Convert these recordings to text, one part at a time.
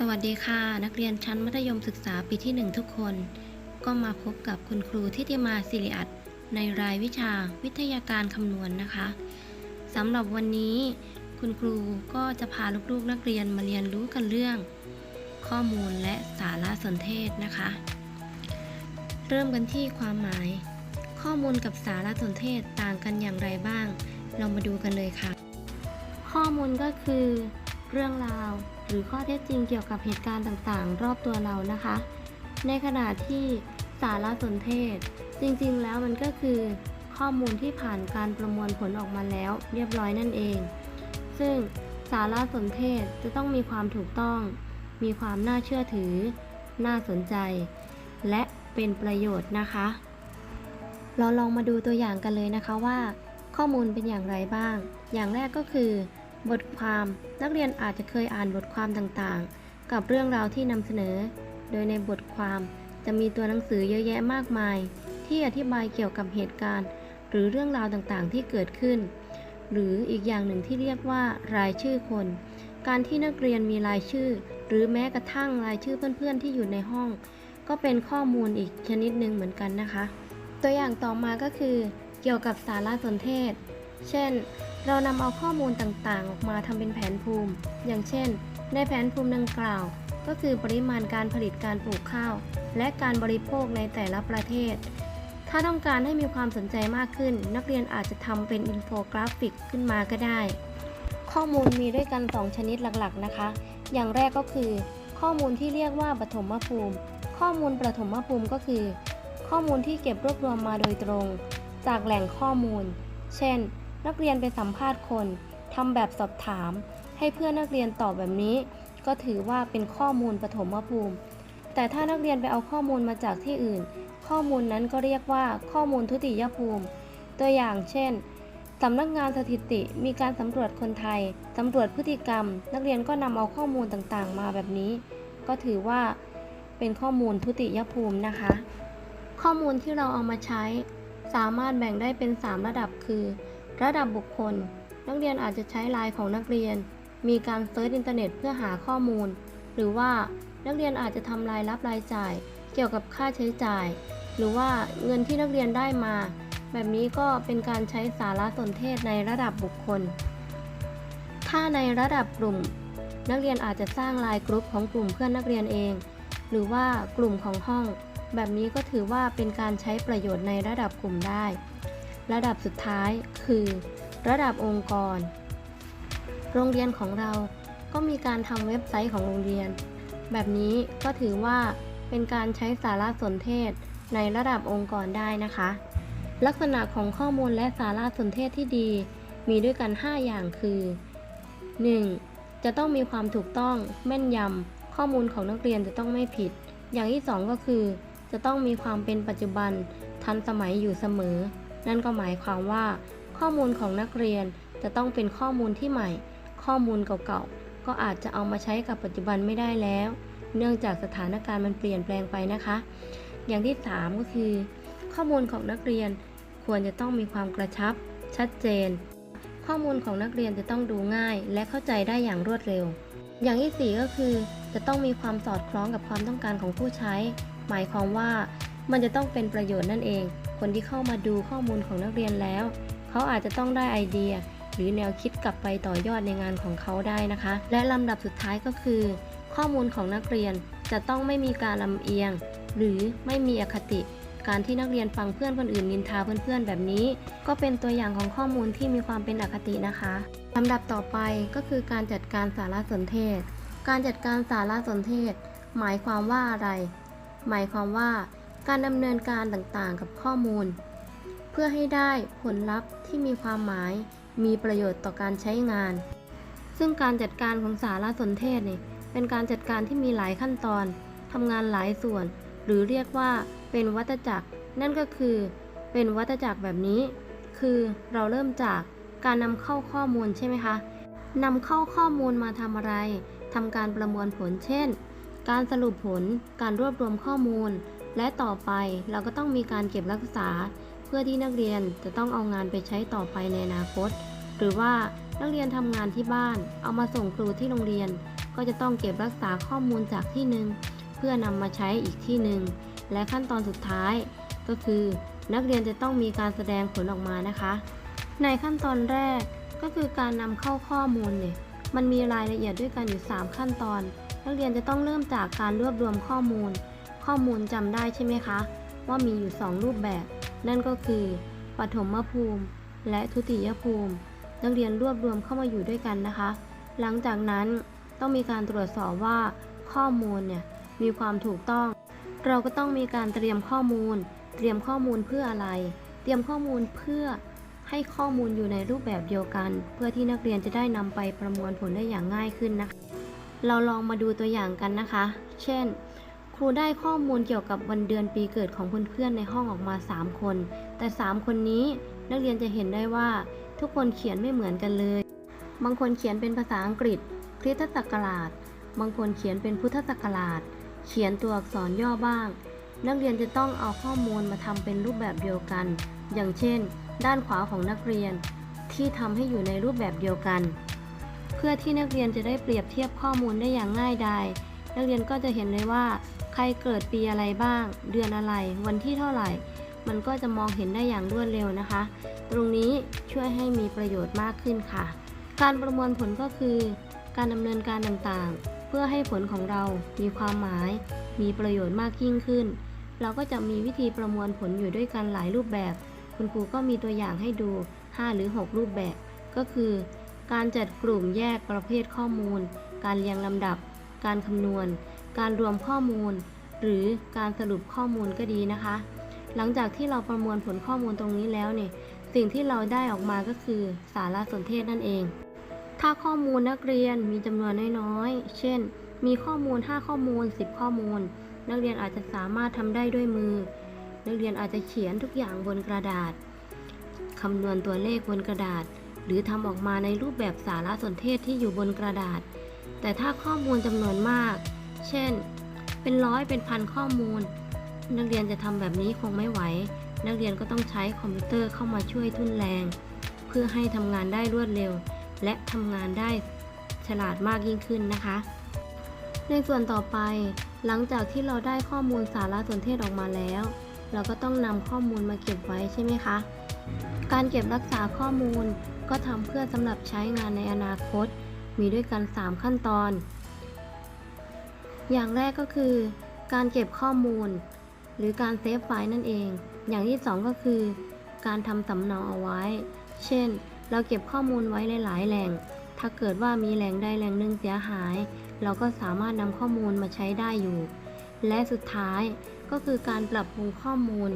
สวัสดีค่ะ นักเรียนชั้นมัธยมศึกษาปีที่ 1 ทุกคน ก็มาพบกับคุณครูทิติมาสิริอัตในรายวิชาวิทยาการคำนวณนะคะสำหรับวันนี้คุณครูก็จะพาลูกๆนักเรียนมาเรียนรู้กันเรื่อง ข้อมูลและสารสนเทศนะคะ เริ่มกันที่ความหมาย ข้อมูลกับสารสนเทศต่างกันอย่างไรบ้าง เรามาดูกันเลยค่ะ ข้อมูลก็คือ เรื่องราว หรือข้อเท็จจริงเกี่ยวกับเหตุการณ์ต่างๆ รอบตัวเรานะคะ ในขณะที่สารสนเทศ จริงๆ แล้วมันก็คือข้อมูลที่ผ่านการประมวลผลออกมาแล้ว เรียบร้อยนั่นเอง ซึ่งสารสนเทศจะต้องมีความถูกต้อง มีความน่าเชื่อถือ น่าสนใจ และเป็นประโยชน์นะคะ เราลองมาดูตัวอย่างกันเลยนะคะว่า ข้อมูลเป็นอย่างไรบ้าง อย่างแรกก็คือ บทความนักเรียนอาจจะเคยอ่านบทความต่างๆ กับเรื่องราวที่นำเสนอ โดยในบทความจะมีตัวหนังสือเยอะแยะมากมาย ที่อธิบายเกี่ยวกับเหตุการณ์ หรือเรื่องราวต่างๆ ที่เกิดขึ้น หรืออีกอย่างหนึ่งที่เรียกว่ารายชื่อคน การที่นักเรียนมีรายชื่อ หรือแม้กระทั่งรายชื่อเพื่อนๆที่อยู่ในห้อง ก็เป็นข้อมูลอีกชนิดหนึ่งเหมือนกันนะคะ ตัวอย่างต่อมาก็คือ เกี่ยวกับสารสนเทศ เช่น เรานำเอาข้อมูลต่างๆ ออกมาทำเป็นแผนภูมิ อย่างเช่น ในแผนภูมิดังกล่าว ก็คือปริมาณการผลิตการปลูกข้าว และการบริโภคในแต่ละประเทศ ถ้าต้องการให้มีความสนใจมากขึ้น นักเรียนอาจจะทำเป็นอินโฟกราฟิกขึ้นมาก็ได้ ข้อมูลมีด้วยกัน 2 ชนิดหลักๆนะคะ อย่างแรกก็คือ ข้อมูลที่เรียกว่าปฐมภูมิ ข้อมูลปฐมภูมิก็คือ ข้อมูลที่เก็บรวบรวมมาโดยตรง จากแหล่งข้อมูล เช่น นักเรียนไปสัมภาษณ์คนทำแบบสอบถาม ให้เพื่อนนักเรียนตอบแบบนี้ ก็ถือว่าเป็นข้อมูลปฐมภูมิ แต่ถ้านักเรียนไปเอาข้อมูลมาจากที่อื่น ข้อมูลนั้นก็เรียกว่าข้อมูลทุติยภูมิ ตัวอย่างเช่นสำนักงานสถิติมีการสำรวจคนไทย สำรวจพฤติกรรม นักเรียนก็นำเอาข้อมูลต่างๆ มาแบบนี้ ก็ถือว่าเป็นข้อมูลทุติยภูมินะคะ ข้อมูลที่เราเอามาใช้ สามารถแบ่งได้เป็น 3 ระดับคือ ระดับบุคคล นักเรียนอาจจะใช้ไลน์ของนักเรียน มีการเซิร์ชอินเทอร์เน็ตเพื่อหาข้อมูล หรือว่านักเรียนอาจจะทำรายรับรายจ่าย เกี่ยวกับค่าใช้จ่าย หรือว่าเงินที่นักเรียนได้มา แบบนี้ก็เป็นการใช้สารสนเทศในระดับบุคคล ถ้าในระดับกลุ่ม นักเรียนอาจจะสร้างไลน์กรุ๊ปของกลุ่มเพื่อนนักเรียนเอง หรือว่ากลุ่มของห้อง แบบนี้ก็ถือว่าเป็นการใช้ประโยชน์ในระดับกลุ่มได้ ระดับสุดท้าย คือ ระดับองค์กร โรงเรียนของเราก็มีการทำเว็บไซต์ของโรงเรียน แบบนี้ก็ถือว่าเป็นการใช้สารสนเทศในระดับองค์กรได้นะคะ ลักษณะของข้อมูลและสารสนเทศที่ดี มีด้วยกัน 5 อย่างคือ 1. จะต้องมีความถูกต้อง แม่นยำข้อมูลของนักเรียนจะต้องไม่ผิด อย่างที่ 2 ก็คือ จะต้องมีความเป็นปัจจุบันทันสมัยอยู่เสมอ นั่นก็หมายความว่า ข้อมูลของนักเรียนจะต้องเป็นข้อมูลที่ใหม่ ข้อมูลเก่าๆ ก็อาจจะเอามาใช้กับปัจจุบันไม่ได้แล้ว เนื่องจากสถานการณ์มันเปลี่ยนแปลงไปนะคะ อย่างที่ 3 ก็คือ ข้อมูลของนักเรียนควรจะต้องมีความกระชับ ชัดเจน ข้อมูลของนักเรียนจะต้องดูง่าย และเข้าใจได้อย่างรวดเร็ว อย่างที่ 4 ก็คือ จะต้องมีความสอดคล้องกับความต้องการของผู้ใช้ หมายความว่ามันจะต้องเป็นประโยชน์นั่นเอง คนที่เข้ามาดูข้อมูลของนักเรียนแล้ว เขาอาจจะต้องได้ไอเดีย หรือแนวคิดกลับไปต่อยอดในงานของเขาได้นะคะ และลำดับสุดท้ายก็คือ ข้อมูลของนักเรียนจะต้องไม่มีการลำเอียง หรือไม่มีอคติ การที่นักเรียนฟังเพื่อนคนอื่นนินทาเพื่อนๆ แบบนี้ ก็เป็นตัวอย่างของข้อมูลที่มีความเป็นอคตินะคะลำดับต่อไปก็คือการจัดการสารสนเทศ การจัดการสารสนเทศ หมายความว่าอะไร หมายความว่า การดำเนินการต่างๆกับข้อมูล เพื่อให้ได้ผลลัพธ์ที่มีความหมาย มีประโยชน์ต่อการใช้งาน ซึ่งการจัดการของสารสนเทศเนี่ยเป็นการจัดการที่มีหลายขั้นตอนทำงานหลายส่วน หรือเรียกว่าเป็นวัฏจักร นั่นก็คือเป็นวัฏจักรแบบนี้ คือเราเริ่มจากการนำเข้าข้อมูลใช่ไหมคะนำเข้าข้อมูลมาทำอะไรทำการประมวลผลเช่น การสรุปผล การรวบรวมข้อมูล และต่อไปเราก็ต้องมีการเก็บรักษา เพื่อที่นักเรียนจะต้องเอางานไปใช้ต่อไปในอนาคต หรือว่านักเรียนทำงานที่บ้าน เอามาส่งครูที่โรงเรียน ก็จะต้องเก็บรักษาข้อมูลจากที่หนึ่งเพื่อนำมาใช้อีกที่หนึ่งและขั้นตอนสุดท้าย ก็คือ นักเรียนจะต้องมีการแสดงผลออกมานะคะ ในขั้นตอนแรกก็คือการนำเข้าข้อมูลเนี่ยมันมีรายละเอียดด้วยกันอยู่ 3 ขั้นตอน นักเรียนจะต้องเริ่มจากการรวบรวมข้อมูล ข้อมูลจำได้ใช่ไหมคะ ว่ามีอยู่ 2 รูปแบบ นั่นก็คือปฐมภูมิ และทุติยภูมิ นักเรียนรวบรวมเข้ามาอยู่ด้วยกันนะคะ หลังจากนั้นต้องมีการตรวจสอบว่าข้อมูลเนี่ยมีความถูกต้อง เราก็ต้องมีการเตรียมข้อมูล เตรียมข้อมูลเพื่ออะไร เตรียมข้อมูลเพื่อให้ข้อมูลอยู่ในรูปแบบเดียวกัน เพื่อที่นักเรียนจะได้นำไปประมวลผลได้อย่างง่ายขึ้นนะคะ เราลองมาดูตัวอย่างกันนะคะ เช่น ครูได้ข้อมูลเกี่ยวกับวันเดือนปีเกิดของเพื่อนๆในห้องออกมา 3 คน แต่ 3 คนนี้นักเรียนจะเห็นได้ว่าทุกคนเขียนไม่เหมือนกันเลย บางคนเขียนเป็นภาษาอังกฤษคริสตศักราช บางคนเขียนเป็นพุทธศักราช เขียนตัวอักษรย่อบ้าง นักเรียนจะต้องเอาข้อมูลมาทำเป็นรูปแบบเดียวกัน อย่างเช่น ด้านขวาของนักเรียน ที่ทำให้อยู่ในรูปแบบเดียวกัน เพื่อที่นักเรียนจะได้เปรียบเทียบข้อมูลได้อย่างง่ายดายนักเรียนก็จะเห็นเลยว่า ใครเกิดปีอะไรบ้าง เดือนอะไร วันที่เท่าไหร่ มันก็จะมองเห็นได้อย่างรวดเร็วนะคะ ตรงนี้ช่วยให้มีประโยชน์มากขึ้นค่ะ การประมวลผลก็คือการดำเนินการต่างๆ เพื่อให้ผลของเรามีความหมาย มีประโยชน์มากยิ่งขึ้น เราก็จะมีวิธีประมวลผลอยู่ด้วยกันหลายรูปแบบ คุณครูก็มีตัวอย่างให้ดู 5 หรือ 6 รูปแบบ ก็คือ การจัดกลุ่มแยกประเภทข้อมูล การเรียงลำดับ การคำนวณ การรวมข้อมูล หรือการสรุปข้อมูลก็ดีนะคะ หลังจากที่เราประมวลผลข้อมูลตรงนี้แล้วเนี่ยสิ่งที่เราได้ออกมาก็คือสารสนเทศนั่นเอง ถ้าข้อมูลนักเรียนมีจำนวนน้อยๆ เช่น มีข้อมูล 5 ข้อมูล 10 ข้อมูล นักเรียนอาจจะสามารถทำได้ด้วยมือ นักเรียนอาจจะเขียนทุกอย่างบนกระดาษคำนวณตัวเลขบนกระดาษ หรือทำออกมาในรูปแบบสารสนเทศที่อยู่บนกระดาษ แต่ถ้าข้อมูลจำนวนมาก เช่น เป็นร้อยเป็นพันข้อมูล นักเรียนจะทำแบบนี้คงไม่ไหว นักเรียนก็ต้องใช้คอมพิวเตอร์เข้ามาช่วยทุนแรง เพื่อให้ทำงานได้รวดเร็ว และทำงานได้ฉลาดมากยิ่งขึ้นนะคะ ในส่วนต่อไปหลังจากที่เราได้ข้อมูลสารสนเทศออกมาแล้ว เราก็ต้องนำข้อมูลมาเก็บไว้ใช่ไหมคะ การเก็บรักษาข้อมูลก็ทำเพื่อสำหรับใช้งานในอนาคต มีด้วยกัน 3 ขั้นตอน อย่างแรกก็คือ การเก็บข้อมูล หรือการเซฟไฟล์นั่นเอง อย่างที่ 2 ก็คือ การทำสำเนาเอาไว้ เช่น เราเก็บข้อมูลไว้หลาย ๆ แหล่ง ถ้าเกิดว่ามีแหล่งใดแหล่งหนึ่งเสียหาย เราก็สามารถนำข้อมูลมาใช้ได้อยู่ และสุดท้ายก็คือการปรับปรุงข้อมูล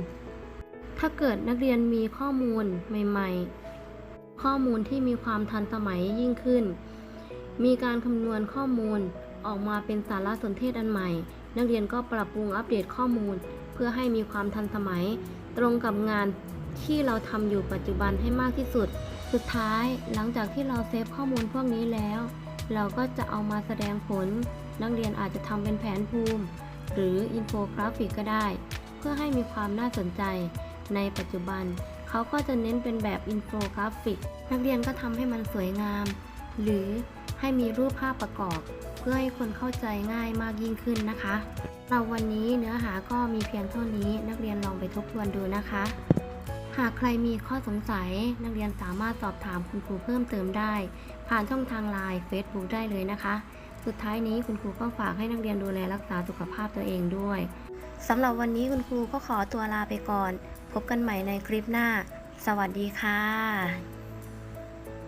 ถ้าเกิดนักเรียนมีข้อมูลใหม่ ๆ ข้อมูลที่มีความทันสมัยยิ่งขึ้น มีการคำนวณข้อมูล ออกมาเป็นสารสนเทศอันใหม่ นักเรียนก็ปรับปรุงอัปเดตข้อมูล เพื่อให้มีความทันสมัย ตรงกับงานที่เราทำอยู่ปัจจุบันให้มากที่สุด สุดท้ายหลังจากที่เราเซฟข้อมูลพวกนี้แล้ว เราก็จะเอามาแสดงผล นักเรียนอาจจะทำเป็นแผนภูมิ หรืออินโฟกราฟิกก็ได้ เพื่อให้มีความน่าสนใจ ในปัจจุบัน เขาก็จะเน้นเป็นแบบอินโฟกราฟิก นักเรียนก็ทำให้มันสวยงาม หรือ ให้มีรูปภาพประกอบ เพื่อให้คนเข้าใจง่ายมากยิ่งขึ้นนะคะเราวันนี้เนื้อหาก็มีเพียงเท่านี้นักเรียนลองไปทบทวนดูนะคะ หากใครมีข้อสงสัยนักเรียนสามารถสอบถามคุณครูเพิ่มเติมได้ ผ่านช่องทางไลน์ Facebook ได้เลยนะคะ สุดท้ายนี้คุณครูก็ฝากให้นักเรียนดูแลรักษาสุขภาพตัวเองด้วยสำหรับวันนี้คุณครูก็ขอตัวลาไปก่อน พบกันใหม่ในคลิปหน้า สวัสดีค่ะ